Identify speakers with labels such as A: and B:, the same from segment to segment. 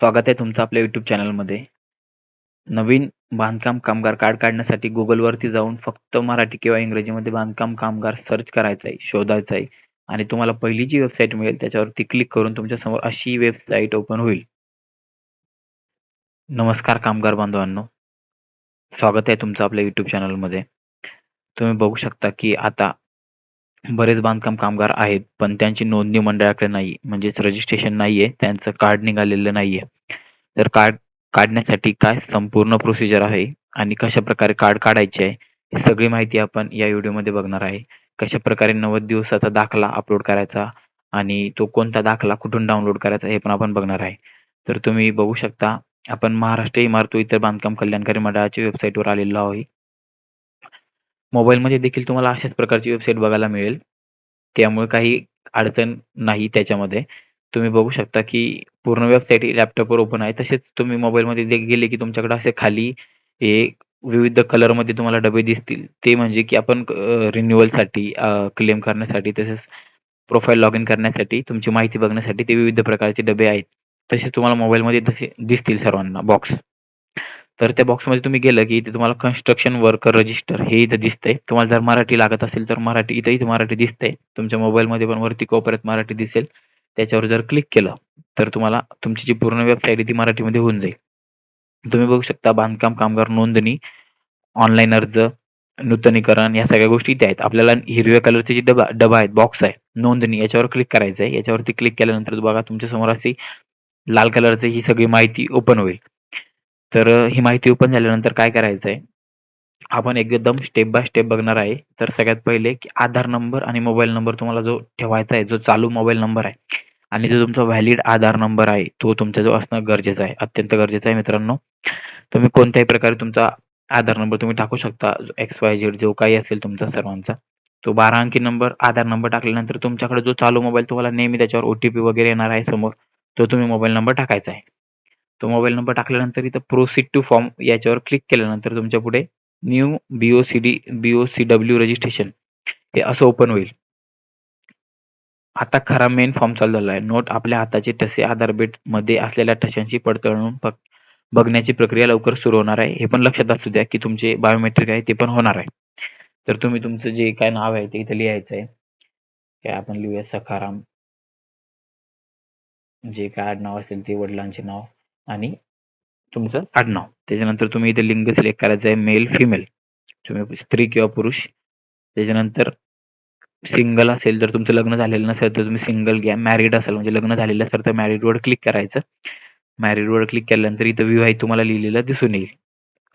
A: स्वागत आहे तुमचं आपल्या यूट्यूब चॅनलमध्ये. नवीन बांधकाम कामगार कार्ड काढण्यासाठी गुगलवरती जाऊन फक्त मराठी किंवा इंग्रजीमध्ये बांधकाम कामगार सर्च करायचं आहे, शोधायचं आहे आणि तुम्हाला पहिली जी वेबसाईट मिळेल त्याच्यावरती क्लिक करून तुमच्यासमोर अशी वेबसाईट ओपन होईल. नमस्कार कामगार बांधवांनो. स्वागत आहे तुमचं आपल्या YouTube चॅनलमध्ये. तुम्ही बघू शकता की आता बरेच बांधकाम कामगार आहेत, पण त्यांची नोंदणी मंडळाकडे नाही. म्हणजेच रजिस्ट्रेशन नाहीये. त्यांचं कार्ड निघालेलं नाहीये. तर कार्ड काढण्यासाठी काय संपूर्ण प्रोसिजर आहे आणि कशा प्रकारे कार्ड काढायचे आहे, ही सगळी माहिती आपण या व्हिडिओमध्ये बघणार आहे. कशा प्रकारे नव्वद दिवसाचा दाखला अपलोड करायचा आणि तो कोणता दाखला कुठून डाउनलोड करायचा हे पण आपण बघणार आहे. तर तुम्ही बघू शकता आपण महाराष्ट्र इमारत इतर बांधकाम कल्याणकारी मंडळाच्या वेबसाईटवर आलेलो आहे. मोबाईलमध्ये देखील तुम्हाला अशाच प्रकारची वेबसाईट बघायला मिळेल. त्यामुळे काही अडचण नाही त्याच्यामध्ये. तुम्ही बघू शकता की पूर्ण वेबसाईट ही लॅपटॉपवर ओपन आहे. तसेच तुम्ही मोबाईलमध्ये दे गेले की तुमच्याकडे असे खाली हे विविध कलरमध्ये तुम्हाला डबे दिसतील. ते म्हणजे की आपण अ, रिन्यूअलसाठी क्लेम करण्यासाठी तसेच प्रोफाइल लॉगिन करण्यासाठी तुमची माहिती बघण्यासाठी ते विविध प्रकारचे डबे आहेत. तसेच तुम्हाला मोबाईलमध्ये तसे दिसतील सर्वांना बॉक्स. तर त्या बॉक्समध्ये तुम्ही गेलं की इथे तुम्हाला कन्स्ट्रक्शन वर्कर रजिस्टर हे इथं दिसतंय. तुम्हाला जर मराठी लागत असेल तर मराठी इथं इथं मराठी दिसतंय. तुमच्या मोबाईलमध्ये पण वरती कोपऱ्यात मराठी दिसेल. त्याच्यावर जर क्लिक केलं तर तुम्हाला तुमची जी पूर्ण वेबसाईट आहे ती मराठीमध्ये होऊन जाईल. तुम्ही बघू शकता बांधकाम कामगार नोंदणी, ऑनलाईन अर्ज, नूतनीकरण या सगळ्या गोष्टी इथे आहेत. आपल्याला हिरव्या कलरचे जे डबा डबा आहेत, बॉक्स आहे, नोंदणी याच्यावर क्लिक करायचं आहे. याच्यावरती क्लिक केल्यानंतर बघा तुमच्यासमोर अशी लाल कलरची ही सगळी माहिती ओपन होईल. तर अ, ही माहिती ओपन झाल्यानंतर काय करायचं आहे, आपण एकदम स्टेप बाय स्टेप बघणार आहे. तर सगळ्यात पहिले की आधार नंबर आणि मोबाईल नंबर तुम्हाला जो ठेवायचा आहे, जो चालू मोबाईल नंबर आहे आणि जो तुमचा व्हॅलिड आधार नंबर आहे, तो तुमच्याजवळ असणं गरजेचं आहे. अत्यंत गरजेचं आहे मित्रांनो. तुम्ही कोणत्याही प्रकारे तुमचा आधार नंबर तुम्ही टाकू शकता. एक्स, वाय, झेड जो काही असेल तुमचा सर्वांचा. तो 12 अंकी नंबर आधार नंबर टाकल्यानंतर तुमच्याकडे जो चालू मोबाईल तुम्हाला नेहमी त्याच्यावर ओ-टी-पी वगैरे येणार आहे समोर, तो तुम्ही मोबाईल नंबर टाकायचा आहे. तो मोबाईल नंबर टाकल्यानंतर इथं प्रोसीड टू फॉर्म याच्यावर क्लिक केल्यानंतर तुमच्यापुढे न्यू बी-ओ-सी-डी बी-ओ-सी-डब्ल्यू रजिस्ट्रेशन हे असं ओपन होईल. आता खरा मेन फॉर्म चालू झाला आहे. नोट आपल्या हाताचे ठसे आधारमध्ये असलेल्या ठशांची पडताळून बघण्याची प्रक्रिया लवकर सुरू होणार आहे. हे पण लक्षात असू द्या की तुमचे बायोमेट्रिक आहे ते पण होणार आहे. तर तुम्ही तुमचं जे काय नाव आहे ते इथे लिहायचं आहे. काय आपण लिहूया सखाराम. जे काय आडनाव असेल ते वडिलांचे नाव आणि तुमचं आडनाव. त्याच्यानंतर तुम्ही इथे लिंग सिलेक्ट करायचं आहे मेल, फिमेल. तुम्ही स्त्री किंवा पुरुष. त्याच्यानंतर सिंगल असेल तर तुमचं लग्न झालेलं नसेल तर तुम्ही सिंगल घ्या. मॅरिड असेल म्हणजे लग्न झालेलं असेल तर मॅरिडवर क्लिक करायचं. मॅरिडवर क्लिक केल्यानंतर इथं विवाहित तुम्हाला लिहिलेलं दिसून येईल.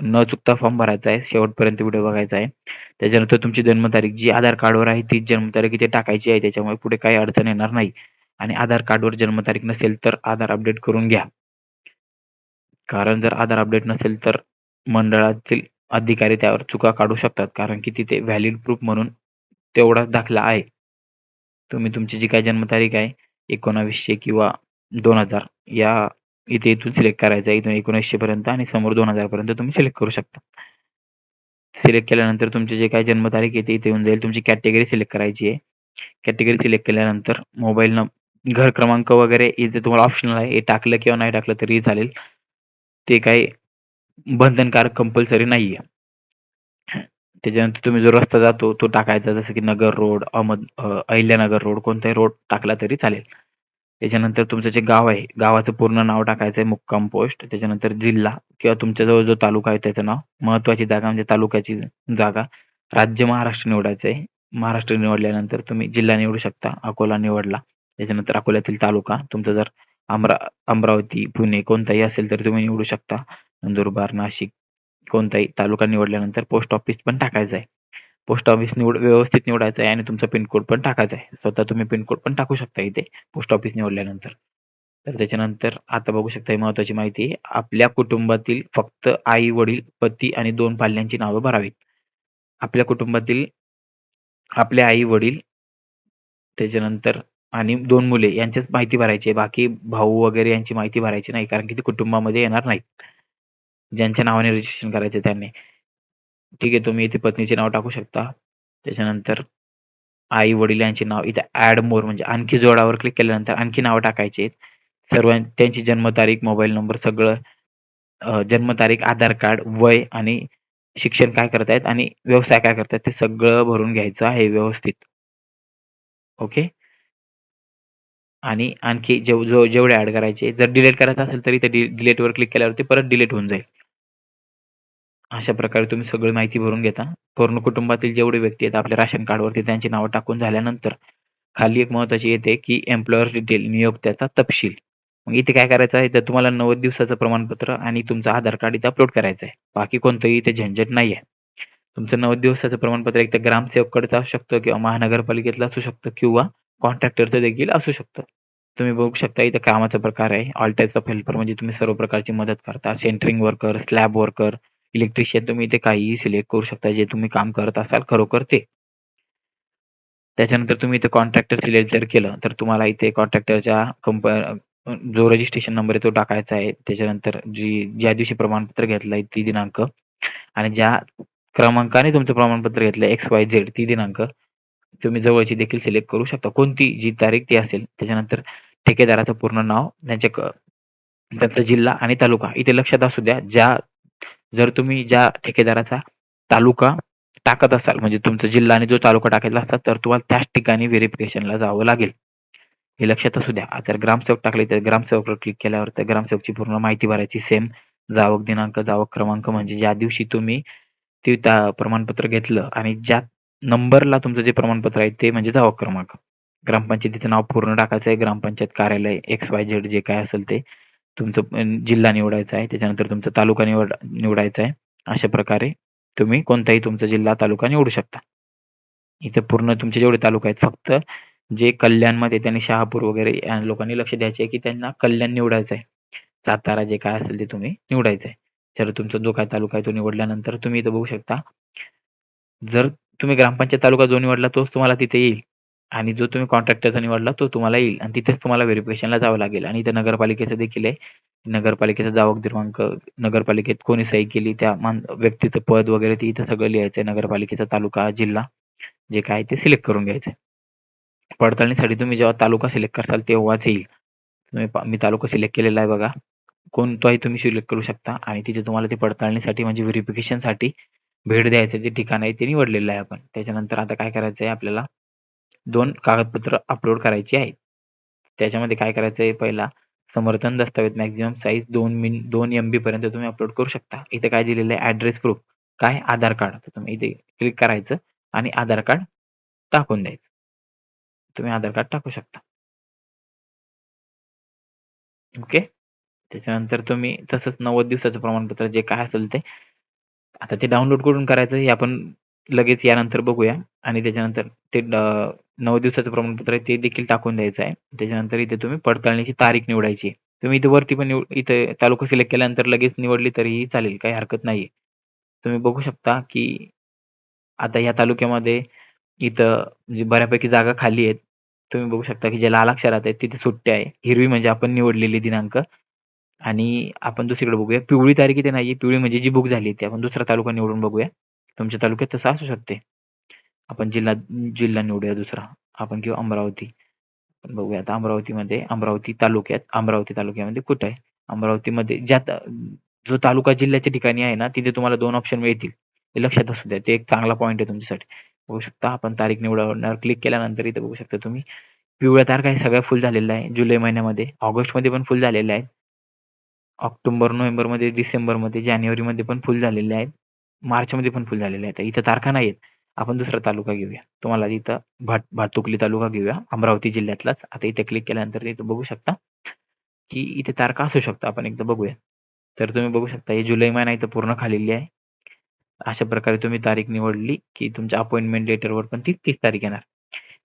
A: न चुकता फॉर्म भरायचा आहे. शेवटपर्यंत व्हिडिओ बघायचा आहे. त्याच्यानंतर तुमची जन्मतारीख जी आधार कार्डवर आहे तीच जन्मतारीख इथे टाकायची आहे. त्याच्यामुळे पुढे काही अडचण येणार नाही. आणि आधार कार्डवर जन्मतारीख नसेल तर आधार अपडेट करून घ्या. कारण जर आधार अपडेट नसेल तर मंडळातील अधिकारी त्यावर चुका काढू शकतात. कारण की तिथे व्हॅलिड प्रूफ म्हणून तेवढाच दाखला आहे. तुम्ही तुमची जी काय जन्मतारीख आहे 1900 किंवा दोन हजार या इथे इथून सिलेक्ट करायचं आहे. इथून 1900 पर्यंत आणि समोर दोन हजार पर्यंत तुम्ही सिलेक्ट करू शकता. सिलेक्ट केल्यानंतर तुमची जे काय जन्मतारीख आहे इथे येऊन जाईल. तुमची कॅटेगरी सिलेक्ट करायची आहे. कॅटेगरी सिलेक्ट केल्यानंतर मोबाईल न घर क्रमांक वगैरे इथे तुम्हाला ऑप्शनल आहे. हे टाकलं किंवा नाही टाकलं तरी चालेल. ते काही बंधनकारक कंपल्सरी नाहीये. त्याच्यानंतर तुम्ही जो रस्ता जातो तो टाकायचा जसं की नगर रोड, अहमद अहिल्यानगर रोड कोणताही रोड टाकला तरी चालेल. त्याच्यानंतर तुमचं जे गाव आहे, गावाचं पूर्ण नाव टाकायचं आहे, मुक्काम पोस्ट. त्याच्यानंतर जिल्हा किंवा तुमच्याजवळ जो तालुका आहे त्याचं नाव. महत्वाची जागा म्हणजे तालुक्याची जागा. राज्य महाराष्ट्र निवडायचं आहे. महाराष्ट्र निवडल्यानंतर तुम्ही जिल्हा निवडू शकता. अकोला निवडला. त्याच्यानंतर अकोल्यातील तालुका. तुमचं जर अमरा अमरावती, पुणे कोणताही असेल तर तुम्ही निवडू शकता. नंदुरबार, नाशिक कोणताही तालुका निवडल्यानंतर पोस्ट ऑफिस पण टाकायचं आहे. पोस्ट ऑफिस निवड व्यवस्थित निवडायचं आहे आणि तुमचा पिनकोड पण टाकायचा आहे. स्वतः तुम्ही पिनकोड पण टाकू शकता इथे पोस्ट ऑफिस निवडल्यानंतर. तर त्याच्यानंतर आता बघू शकता ही माहिती आहे. आपल्या कुटुंबातील फक्त आई-वडील, पती आणि दोन पाल्यांची नावं भरावीत. आपल्या कुटुंबातील आपले आई-वडील त्याच्यानंतर आणि दोन मुले यांचीच माहिती भरायची आहे. बाकी भाऊ वगैरे यांची माहिती भरायची नाही. कारण की ते कुटुंबामध्ये येणार नाहीत. ज्यांच्या नावाने रजिस्ट्रेशन करायचं त्यांनी. ठीक आहे. तुम्ही इथे पत्नीचे नाव टाकू शकता. त्याच्यानंतर आई-वडील यांचे नाव इथे ॲड मोर म्हणजे आणखी जोडावर क्लिक केल्यानंतर आणखी नावं टाकायचे सर्व त्यांची जन्मतारीख, मोबाईल नंबर सगळं जन्मतारीख, आधार कार्ड, वय आणि शिक्षण काय करतायत आणि व्यवसाय काय करतायत ते सगळं भरून घ्यायचं आहे व्यवस्थित. ओके. आणि आणखी जेव जो जेवढे ॲड करायचे जर डिलीट करायचं असेल तरी ते डि डिलीटवर क्लिक केल्यावरती परत डिलीट होऊन जाईल. अशा प्रकारे तुम्ही सगळी माहिती भरून घेता. पूर्ण कुटुंबातील जेवढे व्यक्ती आहेत आपल्या राशन कार्डवरती त्यांची नावं टाकून झाल्यानंतर खाली एक महत्त्वाची येते की एम्प्लॉयर डिटेल नियोक्त्याचा तपशील. मग इथे काय करायचं आहे तर तुम्हाला 90 दिवसाचं प्रमाणपत्र आणि तुमचं आधार कार्ड इथे अपलोड करायचं आहे. बाकी कोणतंही इथे झंझट नाही आहे तुमचं 90 दिवसाचं प्रमाणपत्र एकतर ग्रामसेवककडचं असू शकतं किंवा महानगरपालिकेतलं असू शकतं किंवा कॉन्ट्रॅक्टरचं देखील असू शकतं. तुम्ही बघू शकता इथे कामाचा प्रकार आहे. ऑल टाइप्स ऑफ हेल्पर म्हणजे तुम्ही सर्व प्रकारची मदत करता. Centering worker, slab worker, electrician तुम्ही इथे काहीही सिलेक्ट करू शकता जे तुम्ही काम करत असाल खरोखर ते. त्याच्यानंतर तुम्ही इथे कॉन्ट्रॅक्टर सिलेक्ट जर केलं तर तुम्हाला इथे कॉन्ट्रॅक्टरच्या कंप जो रजिस्ट्रेशन नंबर आहे तो टाकायचा आहे. त्याच्यानंतर जी ज्या दिवशी प्रमाणपत्र घेतलं आहे ती दिनांक आणि ज्या क्रमांकाने तुमचं प्रमाणपत्र घेतलं एक्स, वाय, झेड ती दिनांक तुम्ही जवळची देखील सिलेक्ट करू शकता. कोणती जी तारीख ती असेल. त्याच्यानंतर ठेकेदाराचं पूर्ण नाव, त्यांच्या त्यांचा जिल्हा आणि तालुका. इथे लक्षात असू द्या ज्या जर तुम्ही ज्या ठेकेदाराचा तालुका टाकत असाल म्हणजे तुमचा जिल्हा आणि जो तालुका टाकायचा असतात तर तुम्हाला त्याच ठिकाणी व्हेरिफिकेशनला जावं लागेल. हे लक्षात असू द्या. जर ग्रामसेवक टाकले तर ग्रामसेवकवर क्लिक केल्यावर तर ग्रामसेवकची पूर्ण माहिती भरायची सेम जावक दिनांक, जावक क्रमांक म्हणजे ज्या दिवशी तुम्ही ते त्या प्रमाणपत्र घेतलं आणि ज्या नंबरला तुमचं जे प्रमाणपत्र आहे ते म्हणजे जावा क्रमांक. ग्रामपंचायतीचं नाव पूर्ण टाकायचं आहे. ग्रामपंचायत कार्यालय एक्स, वाय, झेड जे काय असेल ते. तुमचं जिल्हा निवडायचा आहे. त्याच्यानंतर तुमचा तालुका निवड निवडायचा आहे. अशा प्रकारे तुम्ही कोणताही तुमचा जिल्हा, तालुका निवडू शकता. इथे पूर्ण तुमचे जेवढे तालुका आहेत फक्त जे कल्याणमध्ये त्यांनी शहापूर वगैरे या लोकांनी लक्ष द्यायचे आहे की त्यांना कल्याण निवडायचं आहे. सातारा जे काय असेल ते तुम्ही निवडायचं आहे. जर तुमचा जो काय तालुका आहे तो निवडल्यानंतर तुम्ही इथं बघू शकता. जर तुम्ही ग्रामपंचायत तालुका जो निवडला तोच तुम्हाला तिथे येईल आणि जो तुम्ही कॉन्ट्रॅक्टरचा निवडला तो तुम्हाला येईल आणि तिथेच तुम्हाला व्हेरिफिकेशनला जावं लागेल आणि इथं नगरपालिकेचं देखील आहे. नगरपालिकेचा जावक दिनांक, नगरपालिकेत कोणी सही केली त्या मान व्यक्तीचं पद वगैरे ते इथं सगळं लिहायचं आहे. नगरपालिकेचा तालुका, जिल्हा जे काय ते सिलेक्ट करून घ्यायचं आहे. पडताळणीसाठी तुम्ही जेव्हा तालुका सिलेक्ट करताल तेव्हाच येईल. तुम्ही मी तालुका सिलेक्ट केलेला आहे बघा. कोणताही तुम्ही सिलेक्ट करू शकता आणि तिथे तुम्हाला ते पडताळणीसाठी म्हणजे व्हेरिफिकेशनसाठी भेट द्यायचं जे ठिकाण आहे ते निवडलेलं आहे आपण. त्याच्यानंतर आता काय करायचं आहे आपल्याला दोन कागदपत्र अपलोड करायची आहेत. त्याच्यामध्ये काय करायचं आहे पहिला समर्थन दस्तावेज मॅक्झिमम साईज दोन मिन 2 एमबी पर्यंत तुम्ही अपलोड करू शकता. इथे काय दिलेलं आहे ॲड्रेस प्रूफ काय आधार कार्ड. तर तुम्ही इथे क्लिक करायचं आणि आधार कार्ड टाकून द्यायचं. तुम्ही आधार कार्ड टाकू शकता. ओके. त्याच्यानंतर तुम्ही तसंच 90 दिवसाचं प्रमाणपत्र जे काय असेल ते आता ते डाउनलोड करून करायचं हे आपण लगेच यानंतर बघूया आणि त्याच्यानंतर ते ड 9 दिवसाचं प्रमाणपत्र आहे ते देखील टाकून द्यायचं आहे. त्याच्यानंतर इथे तुम्ही पडताळणीची तारीख निवडायची आहे. तुम्ही इथे वरती पण इथे तालुका सिलेक्ट केल्यानंतर लगेच निवडली तरीही चालेल. काही हरकत नाही तुम्ही बघू शकता की आता या तालुक्यामध्ये इथं म्हणजे बऱ्यापैकी जागा खाली आहेत. तुम्ही बघू शकता की जे लाल अक्षरात आहेत तिथे सुट्ट्या आहे. हिरवी म्हणजे आपण निवडलेली दिनांक आणि आपण दुसरीकडे बघूया. पिवळी तारीख इथे नाहीये. पिवळी म्हणजे जी बुक झाली ती आपण दुसरा तालुका निवडून बघूया. तुमच्या तालुक्यात तसं असू शकते. आपण जिल्हा जिल्हा निवडूया दुसरा. आपण किंवा अमरावती. बघूया आता अमरावतीमध्ये अमरावती तालुक्यात अमरावती तालुक्यामध्ये कुठं आहे? अमरावतीमध्ये ज्या जो तालुका जिल्ह्याच्या ठिकाणी आहे ना तिथे तुम्हाला दोन ऑप्शन मिळतील. हे लक्षात असू द्या. ते एक चांगला पॉईंट आहे तुमच्यासाठी. बघू शकता आपण तारीख निवडण्यावर क्लिक केल्यानंतर इथे बघू शकता तुम्ही पिवळ्या तारखा हे सगळ्या फुल झालेल्या आहे. जुलै महिन्यामध्ये, ऑगस्टमध्ये पण फुल झालेल्या आहेत. ऑक्टोबर, नोव्हेंबरमध्ये, डिसेंबरमध्ये, जानेवारीमध्ये पण फुल झालेले आहेत. मार्चमध्ये पण फुल झालेले आहेत. इथं तारखा नाहीयेत. आपण दुसरा तालुका घेऊया. तुम्हाला इथं भाट भातुकली तालुका घेऊया. अमरावती जिल्ह्यातलाच. आता इथे क्लिक केल्यानंतर इथं बघू शकता की इथे तारखा असू शकतात. आपण एकदा बघूया. तर तुम्ही बघू शकता हे जुलै महिना इथं पूर्ण खालेली आहे. अशा प्रकारे तुम्ही तारीख निवडली की तुमच्या अपॉइंटमेंट लेटरवर पण ती तीच तारीख येणार.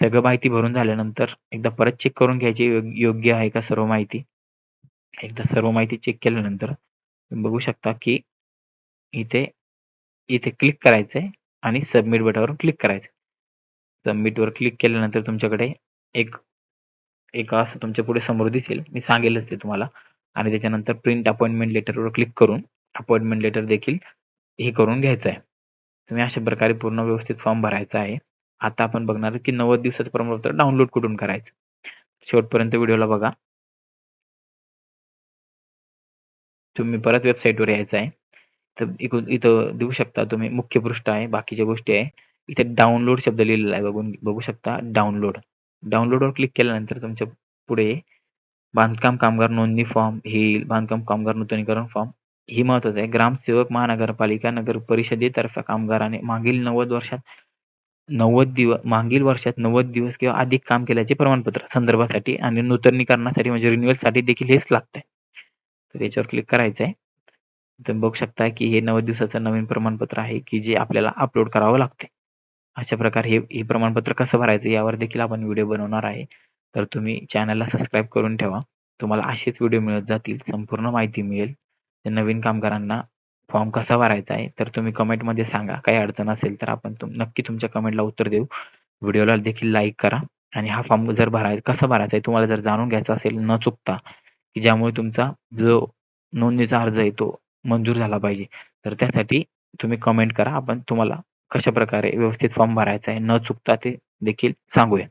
A: सगळं माहिती भरून झाल्यानंतर एकदा परत चेक करून घ्यायची योग्य आहे का सर्व माहिती. एकदा सर्व माहिती चेक केल्यानंतर तुम्ही बघू शकता की इथे इथे क्लिक करायचंय आणि सबमिट बटनावर क्लिक करायचं. सबमिटवर क्लिक केल्यानंतर तुमच्याकडे एक एक असं तुमच्यापुढे समोर दिसेल. मी सांगेलच ते तुम्हाला आणि त्याच्यानंतर प्रिंट अपॉइंटमेंट लेटरवर क्लिक करून अपॉइंटमेंट लेटर देखील हे करून घ्यायचं आहे. तुम्ही अशा प्रकारे पूर्ण व्यवस्थित फॉर्म भरायचा आहे. आता आपण बघणार की 90 दिवसाचं प्रमाणपत्र डाउनलोड कुठून करायचं. शेवटपर्यंत व्हिडिओला बघा. तुम्ही परत वेबसाईटवर यायचं आहे. तर इकडून इथं देऊ शकता तुम्ही मुख्य पृष्ठ आहे बाकीच्या गोष्टी आहे. इथे डाउनलोड शब्द लिहिलेला आहे बघून बघू शकता. डाउनलोड डाउनलोडवर क्लिक केल्यानंतर तुमच्यापुढे बांधकाम कामगार नोंदणी फॉर्म ही बांधकाम कामगार नूतनीकरण फॉर्म ही महत्वाचं आहे. ग्रामसेवक महानगरपालिका नगर परिषदेतर्फे कामगाराने मागील नव्वद वर्षात नव्वद दिवस मागील वर्षात नव्वद दिवस किंवा अधिक काम केल्याचे प्रमाणपत्र संदर्भासाठी आणि नूतनीकरणासाठी म्हणजे रिन्युअलसाठी देखील हेच लागतंय. तर याच्यावर क्लिक करायचं आहे तुम्ही बघू शकता की हे नव्वद दिवसाचं नवीन प्रमाणपत्र आहे की जे आपल्याला अपलोड करावं लागते अशा प्रकारे हे हे प्रमाणपत्र कसं भरायचं यावर देखील आपण व्हिडिओ बनवणार आहे. तर तुम्ही चॅनलला सबस्क्राईब करून ठेवा. तुम्हाला असेच व्हिडिओ मिळत जातील संपूर्ण माहिती मिळेल. नवीन कामगारांना फॉर्म कसा भरायचा आहे तर तुम्ही कमेंटमध्ये सांगा. काही अडचण असेल तर आपण तुम नक्की तुमच्या कमेंटला उत्तर देऊ. व्हिडिओला देखील लाईक करा. आणि हा फॉर्म जर भरायचा कसा भरायचा आहे तुम्हाला जर जाणून घ्यायचा असेल न चुकता की ज्यामुळे तुमचा जो नोंदणीचा अर्ज आहे तो मंजूर झाला पाहिजे. तर त्यासाठी तुम्ही कमेंट करा. आपण तुम्हाला कशा प्रकारे व्यवस्थित फॉर्म भरायचा आहे न चुकता ते देखील सांगूया.